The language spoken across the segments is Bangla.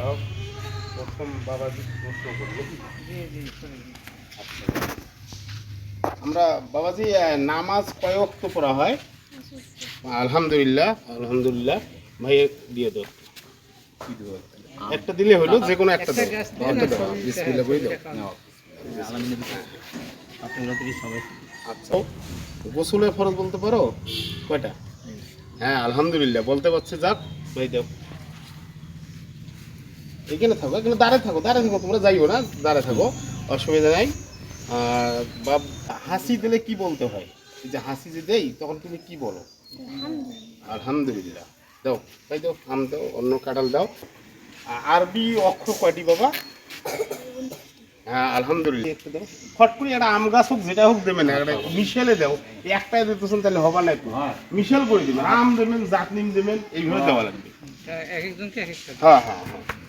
যাও প্রথম বাবাজি প্রশ্ন আচ্ছা আমরা বাবাজি নামাজ কয় ওয়াক্ত পড়া হয়? আলহামদুলিল্লাহ আলহামদুলিল্লাহ ভাই দিয়ে দাও। একটা দিলে হলো যে কোনো একটা দাও। বিসমিল্লাহ করে দাও আচ্ছা। গোসলের ফরজ বলতে পারো? কয়টা? হ্যাঁ আলহামদুলিল্লাহ। বলতে পারছে যাক ভাই দাও। এখানে থাকো এখানে দাঁড়ায় থাকো দাঁড়িয়ে থাকো তোমরা যাইও না দাঁড়ায় থাকো অসুবিধা নাই। আর বাপ হাসি দিলে কি বলতে হয়? যে হাসি যে দেই তখন তুমি কি বলো? আলহামদুলিল্লাহ। দাও তাই দাও আম দাও অন্য কাঁঠাল দাও। আরবি অক্ষর কয়টি বাবা? হ্যাঁ আলহামদুলিল্লাহ। একটু দাও। ফট করে একটা আম গাছ হোক যেটা হোক দেবেন একটা মিশেলে দাও। একটাই দিতেছেন তাহলে হবার না একটু মিশেল করে দিবেন আম দেবেন জাতনিম দেবেন এইভাবে দেওয়া লাগবে। হ্যাঁ হ্যাঁ হ্যাঁ আহ,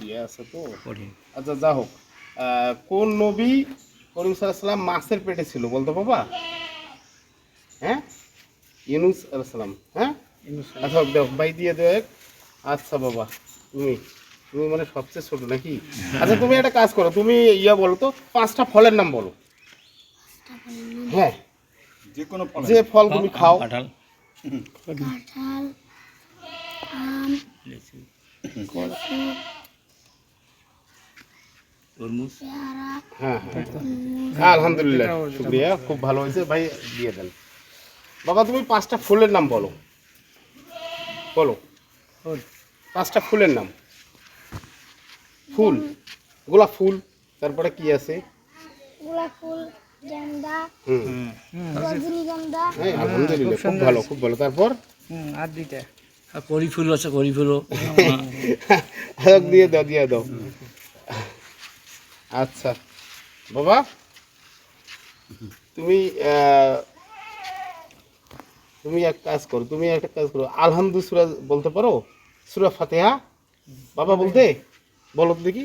ইয়ে আচ্ছা যা হোক কোন নবী করিম সাল্লাম মাছের পেটে ছিল বলতো বাবা হ্যাঁ ইউনুস আলাইসালাম হ্যাঁ আচ্ছা ভাই দিয়ে দেও আচ্ছা বাবা তুমি তুমি মানে সবচেয়ে ছোট নাকি আচ্ছা তুমি একটা কাজ করো তুমি ইয়া বলো তো পাঁচটা ফলের নাম বলো হ্যাঁ যে কোনো যে ফল তুমি খাও কাঁঠাল আম লিচু কচু তরমুজ হ্যাঁ। হ্যাঁ আলহামদুলিল্লাহ শুক্রিয়া। খুব ভালো হয়েছে। ভাই দিয়ে দেন। বাবা তুমি পাঁচটা ফুলের নাম বলো। বলো। পাঁচটা ফুলের নাম। ফুল। গোলাপ ফুল। তারপরে কি আছে? গোলাপ ফুল। আচ্ছা। বাবা তুমি তুমি এক কাজ করো তুমি একটা কাজ করো। আলহামদু সুরা বলতে পারো? সুরা ফাতেহা? বাবা বলতে? বলো দেখি।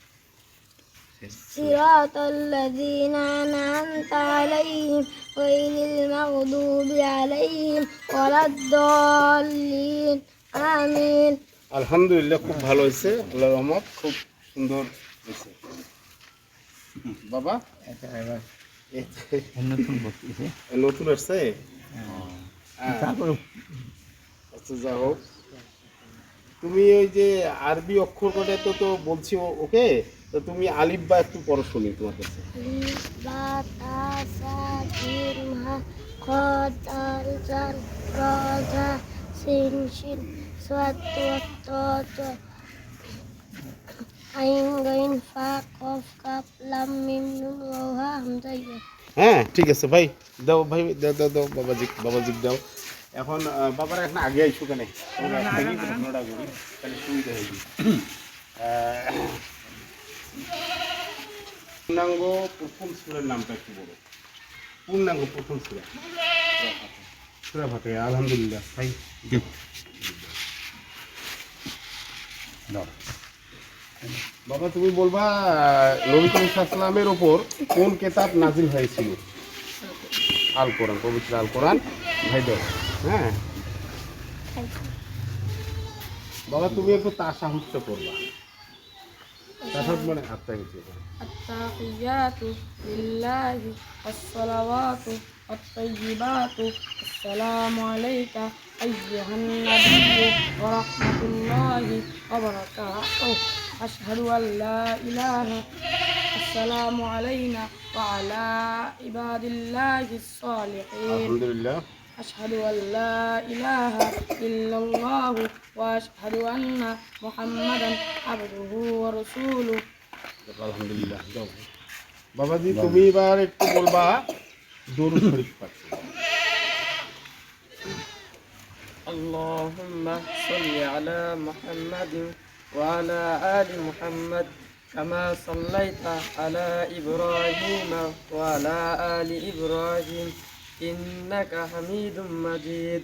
صراط الذين أنعمت عليهم غير المغضوب عليهم ولا الضالين آمين আলহামদুলিল্লাহ খুব ভালো হয়েছে আল্লাহ রহমত খুব সুন্দর হয়েছে বাবা এই যে নতুন বক্তৃতা নতুন আসছে হ্যাঁ। তারপরে আচ্ছা যা হোক তুমি ওই যে আরবি অক্ষর করে তো তো বলছি ওকে, তো তুমি আলিফ বা একটু পড়ো শুনি তোমার কাছে। হ্যাঁ ঠিক আছে, ভাই। দাও ভাই, দাও দাও বাবাজি বাবাজি দাও। এখন বাবারা এখন আগে আইসু কেন? তাহলে সুবিধা হয়ে পূর্ণাঙ্গ প্রথম সুরের নামটা একটু বলো। পূর্ণাঙ্গ প্রথম সুরা। সুরা ফাটে আলহামদুলিল্লাহ, ভাই। বাবা, তুমি বলবা নবী ওপর কোন কেতাব নাজিল হয়েছিল? আল কোরআন, পবিত্র আল কোরআন। ভাই দাও হ্যাঁ বাবা তুমি একটু তার সাহসটা করবা তার মানে আত্মা গেছে التحيات لله والصلوات والطيبات السلام عليك أيها النبي ورحمة الله وبركاته أشهد أن لا إله السلام علينا وعلى عباد الله الصالحين আলহামদুলিল্লাহ أشهد أن لا إله إلا الله وأشهد أن محمدا عبده ورسوله আলহামদুলিল্লাহ যাও বাবাজি তুমি এবার একটু বলবা দরুদ শরীফ পাঠ اللهم صل على محمد وعلى آل محمد كما صليت على إبراهيم وعلى آل إبراهيم إنك حميد مجيد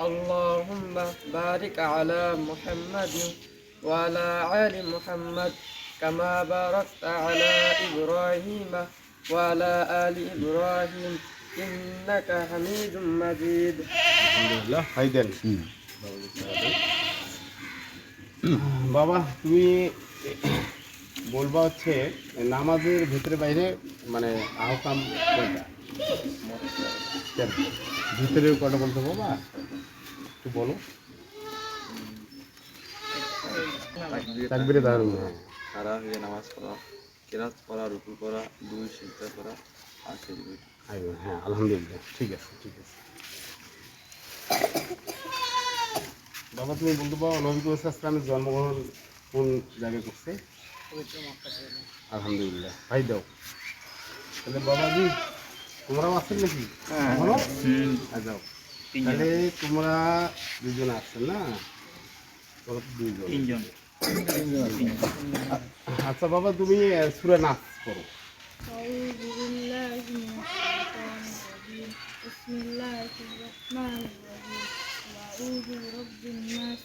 اللهم بارك على محمد وعلى آل محمد كما باركت على إبراهيم وعلى آل إبراهيم إنك حميد مجيد আলহামদুলিল্লাহ হাই দেন বাবা তুমি বলবা হচ্ছে নামাজের ভিতরে বাইরে মানে আহকাম কয়টা কেন? ভিতরে কটা বলতে বাবা একটু বলো। তাকবিরে হ্যাঁ হয়ে নামাজ পড়া কেরাত পড়া রুকু করা দুই সিদ্ধা করা আর সেজদা হ্যাঁ আলহামদুলিল্লাহ ঠিক আছে ঠিক আছে। বাবা তুমি বলতে পারো নবী ইসলামের জন্মগ্রহণ কোন জায়গায় করছে? আলহামদুলিল্লাহ ভাই দাও। তাহলে বাবাজি তোমরাও আছেন নাকি বলো আচ্ছা, যাও তাহলে তোমরা দুজন আসছেন না তোমরা তো দুইজন তিনজন আচ্ছা বাবা তুমি আহ, সুরে নাচ করো أعوذ بالله من الشيطان الرجيم بسم الله الرحمن الرحيم وأعوذ برب الناس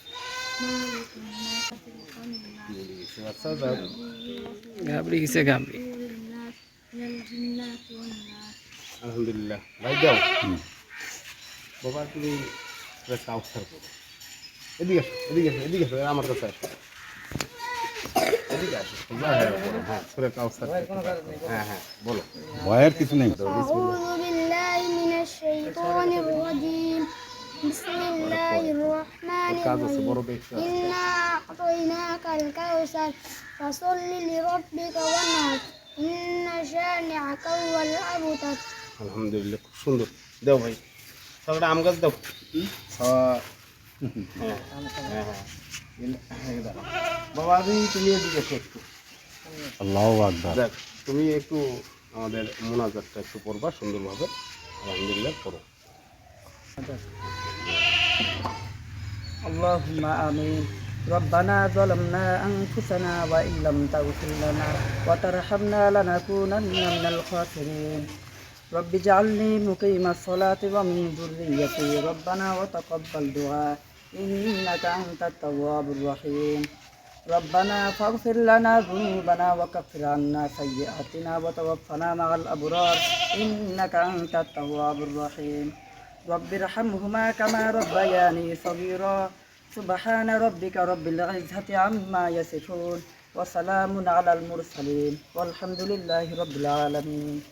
مالك الناس الناس আচ্ছা যাও ঘাবড়ি গেছে ঘাবড়ি الناس من الجنات والناس আলহামদুলিল্লাহ ভাই দাও বাবা তুমি সুরে কাউসার করো এদিকে আসো এদিকে আসো এদিকে আসো আমার কাছে আসো এদিকে আসো তোমরা হ্যাঁ বলো, হ্যাঁ সুরে কাউসার হ্যাঁ হ্যাঁ বলো ভয়ের কিছু নেই أعوذ بالله من الشيطان الرجيم بسم الله الرحمن কাজ আছে বড় الرحيم দেখতে إنا أعطيناك الكوثر فصل لربك وانحر إن شانعك هو الأبتر আলহামদুলিল্লাহ খুব সুন্দর দাও ভাই তাহলে আম গাছ দাও হ্যাঁ হ্যাঁ হ্যাঁ হ্যাঁ এই দাও। বাবা আমি তুমি এদিকে এসো একটু আল্লাহ আকবার দেখ তুমি একটু আমাদের মোনাজাতটা একটু পড়বা সুন্দরভাবে আলহামদুলিল্লাহ পড়ো اللهم آمين ربنا ظلمنا أنفسنا وإن لم تغفر لنا وترحمنا لنكونن من الخاسرين رب اجعلني مقيم الصلاة ومن ذريتي ربنا وتقبل دعاء. إنك أنت التواب الرحيم. ربنا فاغفر لنا ذنوبنا وكفر عنا سيئاتنا وتوفنا مع الأبرار. إنك أنت التواب الرحيم. رب ارحمهما كما ربياني صغيرا. سبحان ربك رب العزة عما يصفون. وسلام على المرسلين. والحمد لله رب العالمين.